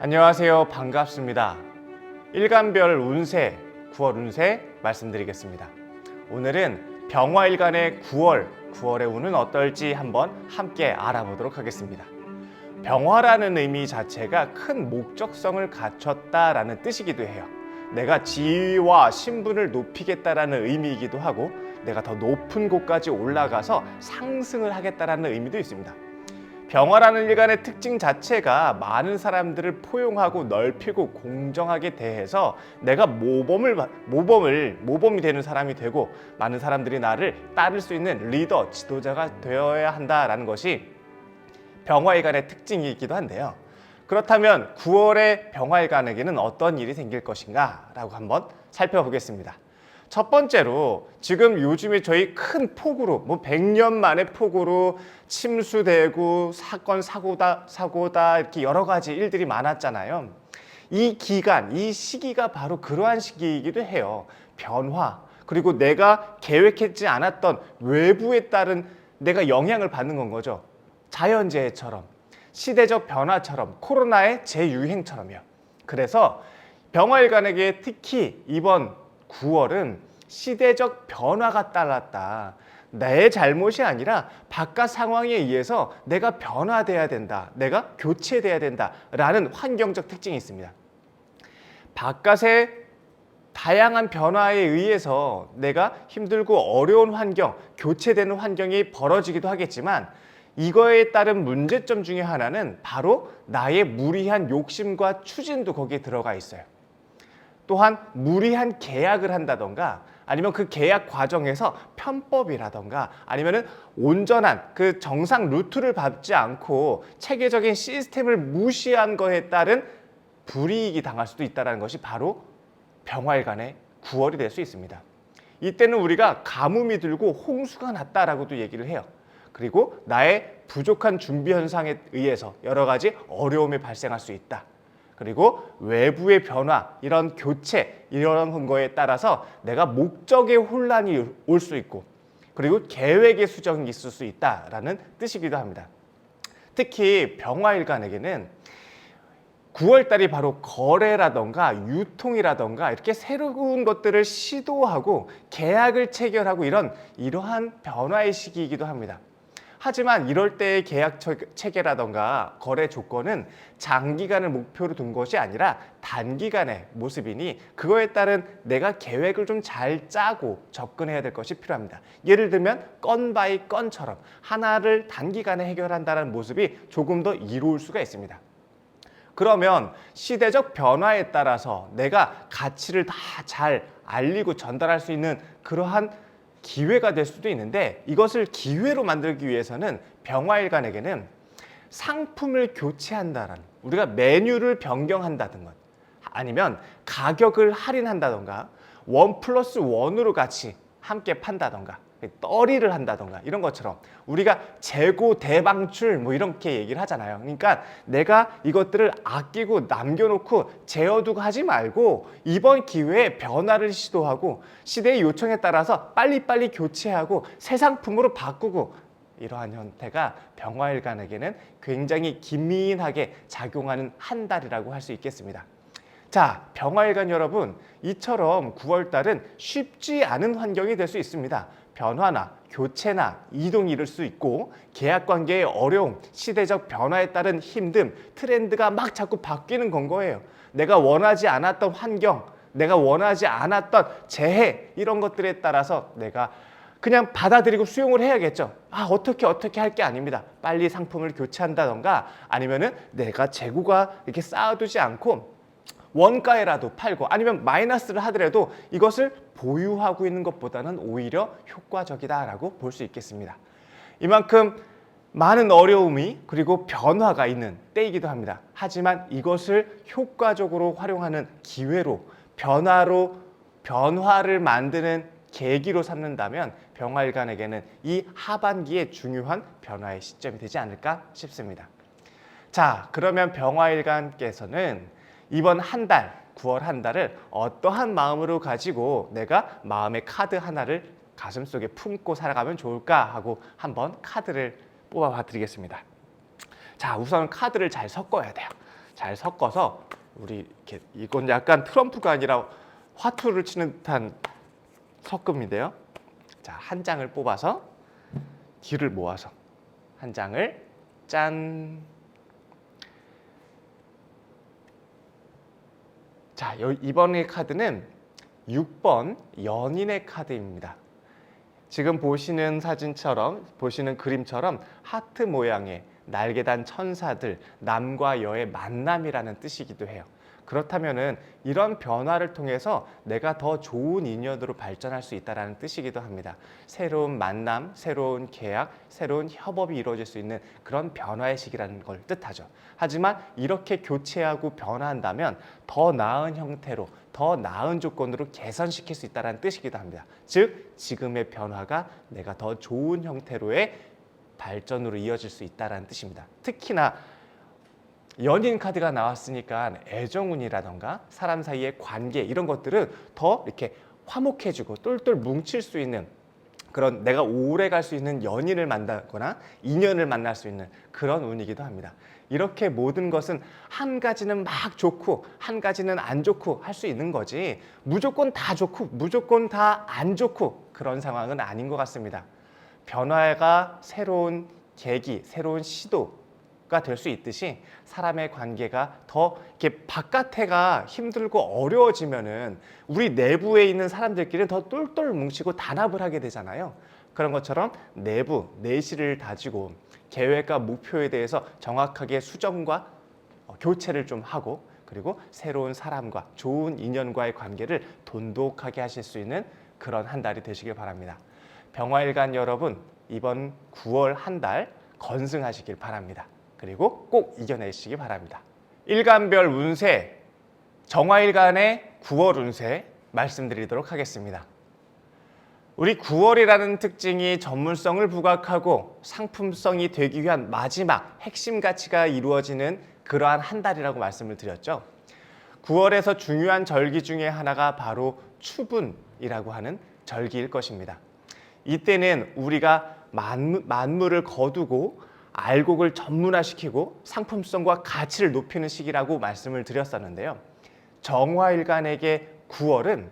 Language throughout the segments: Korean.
안녕하세요. 반갑습니다. 일간별 운세, 9월 운세 말씀드리겠습니다. 오늘은 병화일간의 9월, 9월의 운은 어떨지 한번 함께 알아보도록 하겠습니다. 병화라는 의미 자체가 큰 목적성을 갖췄다라는 뜻이기도 해요. 내가 지위와 신분을 높이겠다라는 의미이기도 하고 내가 더 높은 곳까지 올라가서 상승을 하겠다라는 의미도 있습니다. 병화라는 일간의 특징 자체가 많은 사람들을 포용하고 넓히고 공정하게 대해서 내가 모범을 바- 모범을 모범이 되는 사람이 되고 많은 사람들이 나를 따를 수 있는 리더 지도자가 되어야 한다라는 것이 병화일간의 특징이기도 한데요. 그렇다면 9월의 병화일간에게는 어떤 일이 생길 것인가라고 한번 살펴보겠습니다. 첫 번째로 지금 요즘에 저희 큰 폭우로 뭐 100년 만의 폭우로 침수되고 사건 사고다 사고다 이렇게 여러 가지 일들이 많았잖아요. 이 기간, 이 시기가 바로 그러한 시기이기도 해요. 변화 그리고 내가 계획했지 않았던 외부에 따른 내가 영향을 받는 건 거죠. 자연재해처럼 시대적 변화처럼 코로나의 재유행처럼요. 그래서 병화일간에게 특히 이번 9월은 시대적 변화가 따랐다. 내 잘못이 아니라 바깥 상황에 의해서 내가 변화돼야 된다. 내가 교체돼야 된다 라는 환경적 특징이 있습니다. 바깥의 다양한 변화에 의해서 내가 힘들고 어려운 환경, 교체되는 환경이 벌어지기도 하겠지만 이거에 따른 문제점 중에 하나는 바로 나의 무리한 욕심과 추진도 거기에 들어가 있어요. 또한 무리한 계약을 한다던가 아니면 그 계약 과정에서 편법이라던가 아니면은 온전한 그 정상 루트를 밟지 않고 체계적인 시스템을 무시한 거에 따른 불이익이 당할 수도 있다는 것이 바로 병활간의 9월이 될 수 있습니다. 이때는 우리가 가뭄이 들고 홍수가 났다라고도 얘기를 해요. 그리고 나의 부족한 준비 현상에 의해서 여러 가지 어려움이 발생할 수 있다. 그리고 외부의 변화, 이런 교체, 이런 거에 따라서 내가 목적의 혼란이 올 수 있고 그리고 계획의 수정이 있을 수 있다라는 뜻이기도 합니다. 특히 병화일간에게는 9월 달이 바로 거래라던가 유통이라던가 이렇게 새로운 것들을 시도하고 계약을 체결하고 이런 이러한 변화의 시기이기도 합니다. 하지만 이럴 때의 계약 처- 체계라던가 거래 조건은 장기간을 목표로 둔 것이 아니라 단기간의 모습이니 그거에 따른 내가 계획을 좀 잘 짜고 접근해야 될 것이 필요합니다. 예를 들면 건 바이 건처럼 하나를 단기간에 해결한다는 모습이 조금 더 이로울 수가 있습니다. 그러면 시대적 변화에 따라서 내가 가치를 다 잘 알리고 전달할 수 있는 그러한 기회가 될 수도 있는데 이것을 기회로 만들기 위해서는 병화일간에게는 상품을 교체한다라는 우리가 메뉴를 변경한다든가 아니면 가격을 할인한다던가 원 플러스 원으로 같이 함께 판다던가 떨이를 한다던가 이런 것처럼 우리가 재고 대방출 뭐 이렇게 얘기를 하잖아요. 그러니까 내가 이것들을 아끼고 남겨놓고 재어두고 하지 말고 이번 기회에 변화를 시도하고 시대의 요청에 따라서 빨리빨리 교체하고 새 상품으로 바꾸고 이러한 형태가 병화일간에게는 굉장히 기민하게 작용하는 한 달이라고 할 수 있겠습니다. 자, 병화일간 여러분, 이처럼 9월 달은 쉽지 않은 환경이 될 수 있습니다. 변화나 교체나 이동이 이룰 수 있고 계약 관계의 어려움, 시대적 변화에 따른 힘듦, 트렌드가 막 자꾸 바뀌는 건 거예요. 내가 원하지 않았던 환경, 내가 원하지 않았던 재해 이런 것들에 따라서 내가 그냥 받아들이고 수용을 해야겠죠. 아, 어떻게 어떻게 할 게 아닙니다. 빨리 상품을 교체한다던가 아니면은 내가 재고가 이렇게 쌓아두지 않고 원가에라도 팔고 아니면 마이너스를 하더라도 이것을 보유하고 있는 것보다는 오히려 효과적이다라고 볼 수 있겠습니다. 이만큼 많은 어려움이 그리고 변화가 있는 때이기도 합니다. 하지만 이것을 효과적으로 활용하는 기회로 변화로 변화를 만드는 계기로 삼는다면 병화일간에게는 이 하반기에 중요한 변화의 시점이 되지 않을까 싶습니다. 자, 그러면 병화일간께서는 이번 한 달, 9월 한 달을 어떠한 마음으로 가지고 내가 마음의 카드 하나를 가슴 속에 품고 살아가면 좋을까 하고 한번 카드를 뽑아 봐 드리겠습니다. 자, 우선 카드를 잘 섞어야 돼요. 잘 섞어서 우리 이렇게 이건 약간 트럼프가 아니라 화투를 치는 듯한 섞음인데요. 자, 한 장을 뽑아서 뒤를 모아서 한 장을 짠. 자, 여- 이번의 카드는 6번 연인의 카드입니다. 지금 보시는 사진처럼 보시는 그림처럼 하트 모양의 날개단 천사들 남과 여의 만남이라는 뜻이기도 해요. 그렇다면은 이런 변화를 통해서 내가 더 좋은 인연으로 발전할 수 있다라는 뜻이기도 합니다. 새로운 만남, 새로운 계약, 새로운 협업이 이루어질 수 있는 그런 변화의 시기라는 걸 뜻하죠. 하지만 이렇게 교체하고 변화한다면 더 나은 형태로 더 나은 조건으로 개선시킬 수 있다는 뜻이기도 합니다. 즉 지금의 변화가 내가 더 좋은 형태로의 발전으로 이어질 수 있다는 뜻입니다. 특히나 연인 카드가 나왔으니까 애정운이라던가 사람 사이의 관계 이런 것들은 더 이렇게 화목해지고 똘똘 뭉칠 수 있는 그런 내가 오래 갈 수 있는 연인을 만나거나 인연을 만날 수 있는 그런 운이기도 합니다. 이렇게 모든 것은 한 가지는 막 좋고 한 가지는 안 좋고 할 수 있는 거지 무조건 다 좋고 무조건 다 안 좋고 그런 상황은 아닌 것 같습니다. 변화가 새로운 계기, 새로운 시도 가 될 수 있듯이 사람의 관계가 더 이렇게 바깥에가 힘들고 어려워지면은 우리 내부에 있는 사람들끼리는 더 똘똘 뭉치고 단합을 하게 되잖아요. 그런 것처럼 내부 내실을 다지고 계획과 목표에 대해서 정확하게 수정과 어, 교체를 좀 하고 그리고 새로운 사람과 좋은 인연과의 관계를 돈독하게 하실 수 있는 그런 한 달이 되시길 바랍니다. 병화일간 여러분 이번 9월 한 달 건승하시길 바랍니다. 그리고 꼭 이겨내시기 바랍니다. 일간별 운세 정화일간의 9월 운세 말씀드리도록 하겠습니다. 우리 9월이라는 특징이 전문성을 부각하고 상품성이 되기 위한 마지막 핵심 가치가 이루어지는 그러한 한 달이라고 말씀을 드렸죠. 9월에서 중요한 절기 중에 하나가 바로 추분이라고 하는 절기일 것입니다. 이때는 우리가 만물, 만물을 거두고 알곡을 전문화시키고 상품성과 가치를 높이는 시기라고 말씀을 드렸었는데요. 정화일간에게 9월은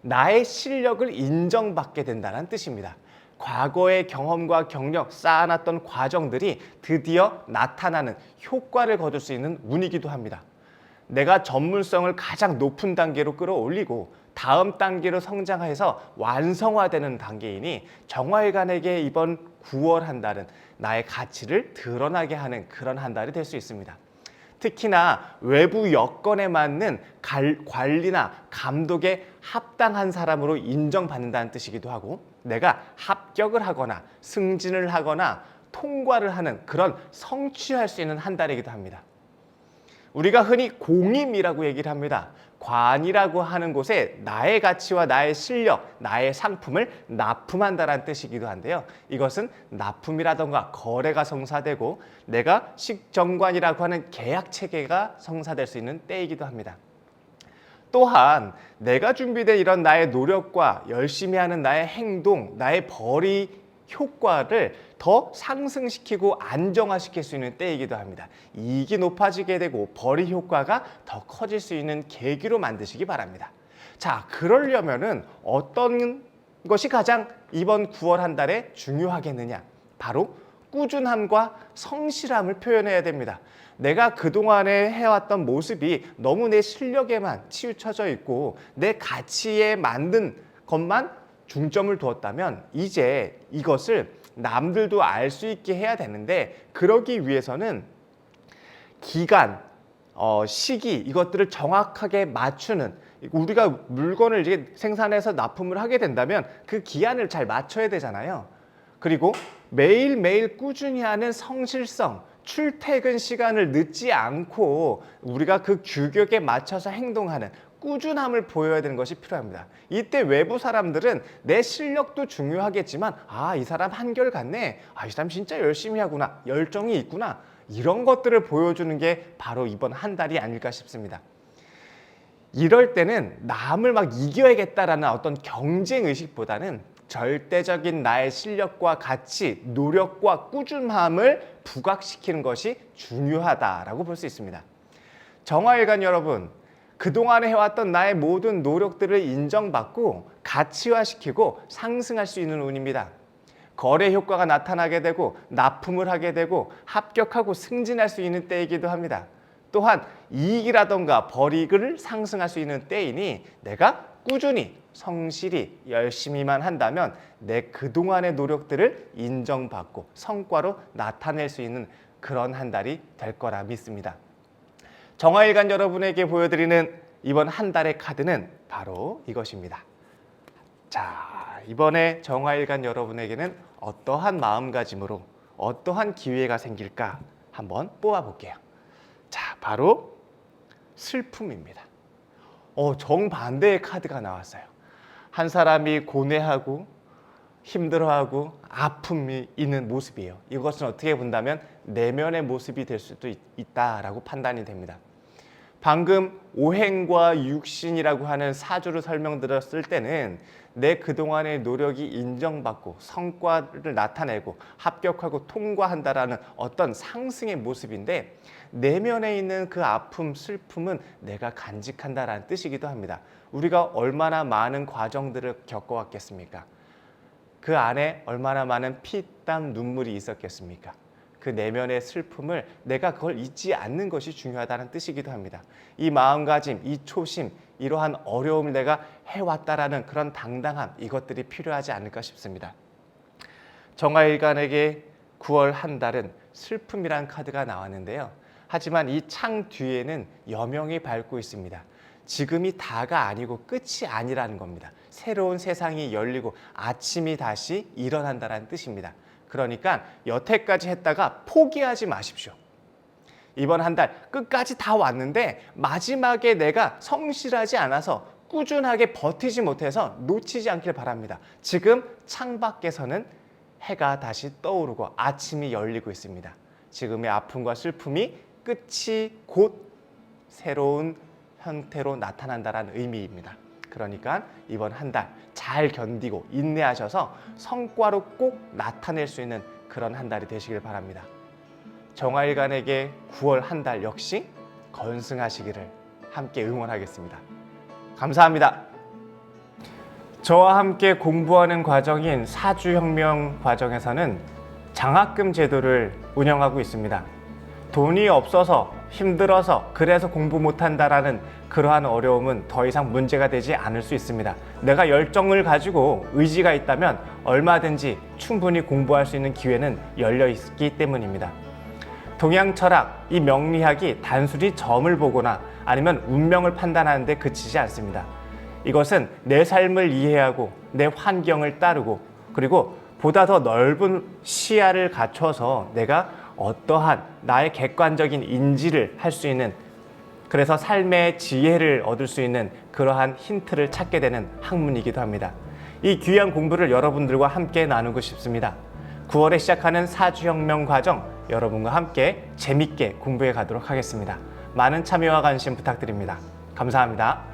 나의 실력을 인정받게 된다는 뜻입니다. 과거의 경험과 경력 쌓아놨던 과정들이 드디어 나타나는 효과를 거둘 수 있는 운이기도 합니다. 내가 전문성을 가장 높은 단계로 끌어올리고 다음 단계로 성장해서 완성화되는 단계이니 정화일간에게 이번 9월 한 달은 나의 가치를 드러나게 하는 그런 한 달이 될 수 있습니다. 특히나 외부 여건에 맞는 갈- 관리나 감독에 합당한 사람으로 인정받는다는 뜻이기도 하고 내가 합격을 하거나 승진을 하거나 통과를 하는 그런 성취할 수 있는 한 달이기도 합니다. 우리가 흔히 공임이라고 얘기를 합니다. 관이라고 하는 곳에 나의 가치와 나의 실력, 나의 상품을 납품한다는 뜻이기도 한데요. 이것은 납품이라던가 거래가 성사되고 내가 식정관이라고 하는 계약 체계가 성사될 수 있는 때이기도 합니다. 또한 내가 준비된 이런 나의 노력과 열심히 하는 나의 행동, 나의 벌이 효과를 더 상승시키고 안정화시킬 수 있는 때이기도 합니다. 이익이 높아지게 되고 벌이 효과가 더 커질 수 있는 계기로 만드시기 바랍니다. 자, 그러려면은 어떤 것이 가장 이번 9월 한 달에 중요하겠느냐? 바로 꾸준함과 성실함을 표현해야 됩니다. 내가 그동안에 해왔던 모습이 너무 내 실력에만 치우쳐져 있고 내 가치에 맞는 것만 중점을 두었다면 이제 이것을 남들도 알 수 있게 해야 되는데 그러기 위해서는 기간, 어, 시기 이것들을 정확하게 맞추는 우리가 물건을 이제 생산해서 납품을 하게 된다면 그 기한을 잘 맞춰야 되잖아요. 그리고 매일매일 꾸준히 하는 성실성, 출퇴근 시간을 늦지 않고 우리가 그 규격에 맞춰서 행동하는 꾸준함을 보여야 되는 것이 필요합니다. 이때 외부 사람들은 내 실력도 중요하겠지만 아, 이 사람 한결같네. 아, 이 사람 진짜 열심히 하구나. 열정이 있구나. 이런 것들을 보여주는 게 바로 이번 한 달이 아닐까 싶습니다. 이럴 때는 남을 막 이겨야겠다라는 어떤 경쟁 의식보다는 절대적인 나의 실력과 가치, 노력과 꾸준함을 부각시키는 것이 중요하다라고 볼 수 있습니다. 정화일관 여러분, 그동안에 해왔던 나의 모든 노력들을 인정받고 가치화시키고 상승할 수 있는 운입니다. 거래 효과가 나타나게 되고 납품을 하게 되고 합격하고 승진할 수 있는 때이기도 합니다. 또한 이익이라던가 벌이익을 상승할 수 있는 때이니 내가 꾸준히 성실히 열심히만 한다면 내 그동안의 노력들을 인정받고 성과로 나타낼 수 있는 그런 한 달이 될 거라 믿습니다. 정화일간 여러분에게 보여드리는 이번 한 달의 카드는 바로 이것입니다. 자, 이번에 정화일간 여러분에게는 어떠한 마음가짐으로 어떠한 기회가 생길까 한번 뽑아볼게요. 자, 바로 슬픔입니다. 어, 정반대의 카드가 나왔어요. 한 사람이 고뇌하고 힘들어하고 아픔이 있는 모습이에요. 이것은 어떻게 본다면 내면의 모습이 될 수도 있, 있다라고 판단이 됩니다. 방금 오행과 육신이라고 하는 사주를 설명드렸을 때는 내 그동안의 노력이 인정받고 성과를 나타내고 합격하고 통과한다라는 어떤 상승의 모습인데 내면에 있는 그 아픔, 슬픔은 내가 간직한다라는 뜻이기도 합니다. 우리가 얼마나 많은 과정들을 겪어왔겠습니까? 그 안에 얼마나 많은 피, 땀, 눈물이 있었겠습니까? 그 내면의 슬픔을 내가 그걸 잊지 않는 것이 중요하다는 뜻이기도 합니다. 이 마음가짐, 이 초심, 이러한 어려움을 내가 해왔다라는 그런 당당함, 이것들이 필요하지 않을까 싶습니다. 정화일간에게 9월 한 달은 슬픔이란 카드가 나왔는데요. 하지만 이 창 뒤에는 여명이 밟고 있습니다. 지금이 다가 아니고 끝이 아니라는 겁니다. 새로운 세상이 열리고 아침이 다시 일어난다는 뜻입니다. 그러니까 여태까지 했다가 포기하지 마십시오. 이번 한 달 끝까지 다 왔는데 마지막에 내가 성실하지 않아서 꾸준하게 버티지 못해서 놓치지 않길 바랍니다. 지금 창밖에서는 해가 다시 떠오르고 아침이 열리고 있습니다. 지금의 아픔과 슬픔이 끝이 곧 새로운 형태로 나타난다는 의미입니다. 그러니까 이번 한 달 잘 견디고 인내하셔서 성과로 꼭 나타낼 수 있는 그런 한 달이 되시길 바랍니다. 정화일간에게 9월 한 달 역시 건승하시기를 함께 응원하겠습니다. 감사합니다. 저와 함께 공부하는 과정인 사주혁명 과정에서는 장학금 제도를 운영하고 있습니다. 돈이 없어서 힘들어서 그래서 공부 못한다라는 그러한 어려움은 더 이상 문제가 되지 않을 수 있습니다. 내가 열정을 가지고 의지가 있다면 얼마든지 충분히 공부할 수 있는 기회는 열려 있기 때문입니다. 동양 철학, 이 명리학이 단순히 점을 보거나 아니면 운명을 판단하는 데 그치지 않습니다. 이것은 내 삶을 이해하고 내 환경을 따르고 그리고 보다 더 넓은 시야를 갖춰서 내가 어떠한 나의 객관적인 인지를 할 수 있는 그래서 삶의 지혜를 얻을 수 있는 그러한 힌트를 찾게 되는 학문이기도 합니다. 이 귀한 공부를 여러분들과 함께 나누고 싶습니다. 9월에 시작하는 사주혁명 과정 여러분과 함께 재밌게 공부해 가도록 하겠습니다. 많은 참여와 관심 부탁드립니다. 감사합니다.